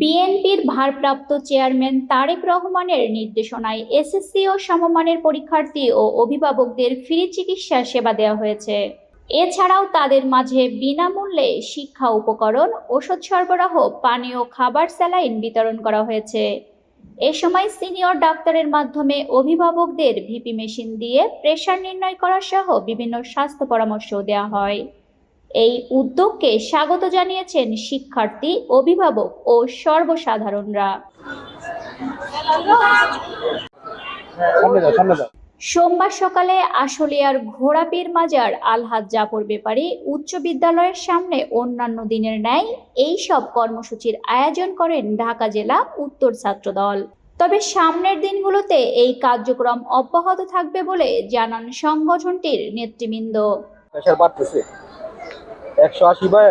বিএনপির ভারপ্রাপ্ত চেয়ারম্যান তারেক রহমানের নির্দেশনায় এসএসসি ও সমমানের পরীক্ষার্থী ও অভিভাবকদের ফ্রি চিকিৎসা সেবা দেওয়া হয়েছে। এছাড়াও তাদের মাঝে বিনামূল্যে শিক্ষা উপকরণ, ওষুধ সরবরাহ, পানীয় খাবার স্যালাইন বিতরণ করা হয়েছে। এ সময় সিনিয়র ডাক্তারের মাধ্যমে অভিভাবকদের ভিপি মেশিন দিয়ে প্রেশার নির্ণয় করা সহ বিভিন্ন স্বাস্থ্য পরামর্শ দেওয়া হয়। এই উদ্যোগকে স্বাগত জানিয়েছেন শিক্ষার্থী, অভিভাবক ও সর্বসাধারণরা। সোমবার সকালে আশুলিয়ার ঘোড়াপীর মাজার আলহাজ জাফর ব্যাপারী উচ্চ বিদ্যালয়ের সামনে অন্যান্য দিনের ন্যায় এই সব কর্মসূচির আয়োজন করেন ঢাকা জেলা উত্তর ছাত্র দল। তবে সামনের দিনগুলোতে এই কার্যক্রম অব্যাহত থাকবে বলে জানান সংগঠনটির নেতৃবৃন্দ। একশো আশি ভাই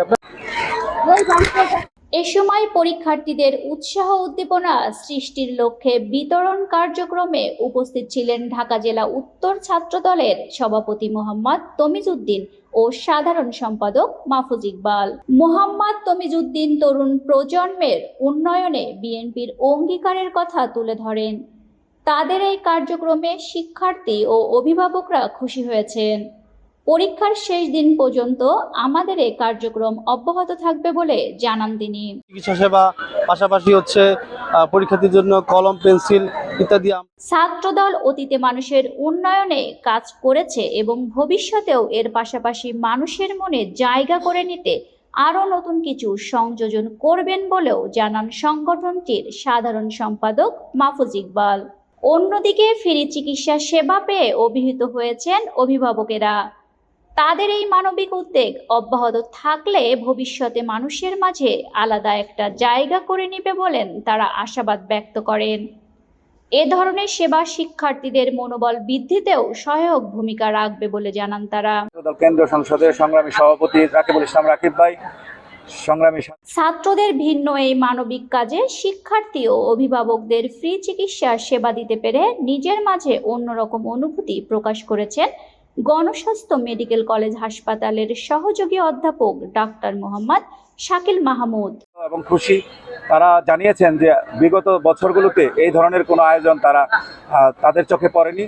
এ সময় পরীক্ষার্থীদের উৎসাহ উদ্দীপনা সৃষ্টির লক্ষ্যে বিতরণ কার্যক্রমে উপস্থিত ছিলেন ঢাকা জেলা উত্তর ছাত্র দলের সভাপতি মোহাম্মদ তমিজউদ্দিন ও সাধারণ সম্পাদক মাহফুজ ইকবাল। মোহাম্মদ তমিজউদ্দিন তরুণ প্রজন্মের উন্নয়নে বিএনপির অঙ্গীকারের কথা তুলে ধরেন। তাদের এই কার্যক্রমে শিক্ষার্থী ও অভিভাবকরা খুশি হয়েছেন। পরীক্ষার শেষ দিন পর্যন্ত আমাদের এই কার্যক্রম অব্যাহত থাকবে বলে জানান তিনি। চিকিৎসা সেবা পাশাপাশি হচ্ছে পরীক্ষার্থীর জন্য কলম পেন্সিল ইত্যাদি ছাত্রদল অতীতে মানুষের উন্নয়নে কাজ করেছে এবং ভবিষ্যতেও এর পাশাপাশি মানুষের মনে জায়গা করে নিতে আরও নতুন কিছু সংযোজন করবেন বলেও জানান সংগঠনটির সাধারণ সম্পাদক মাহফুজ ইকবাল। অন্যদিকে ফ্রি চিকিৎসা সেবা পেয়ে অভিহিত হয়েছেন অভিভাবকেরা। তাদের এই মানবিক উদ্যোগ অব্যাহত থাকলে ভবিষ্যতে মানুষের মাঝে আলাদা একটা জায়গা করে নেবে বলেন তারা আশাবাদ ব্যক্ত করেন। এ ধরনের সেবা শিক্ষার্থীদের মনোবল বৃদ্ধিতেও সহায়ক ভূমিকা রাখবে বলে জানান তারা। কেন্দ্রীয় সংসদের সংগ্রামী সভাপতি রাকিবুল ইসলাম রাকিব ভাই সংগ্রামী ছাত্রদের ভিন্ন এই মানবিক কাজে শিক্ষার্থী ও অভিভাবকদের ফ্রি চিকিৎসা সেবা দিতে পেরে নিজের মাঝে অন্যরকম অনুভূতি প্রকাশ করেছেন গণস্বাস্থ্য মেডিকেল কলেজ হাসপাতালের সহযোগী অধ্যাপক ডাক্তার মোহাম্মদ শাকিল মাহমুদ। এবং খুশি তারা জানিয়েছেন যে বিগত বছরগুলোতে এই ধরনের কোনো আয়োজন তারা তাদের চোখে পড়েনি।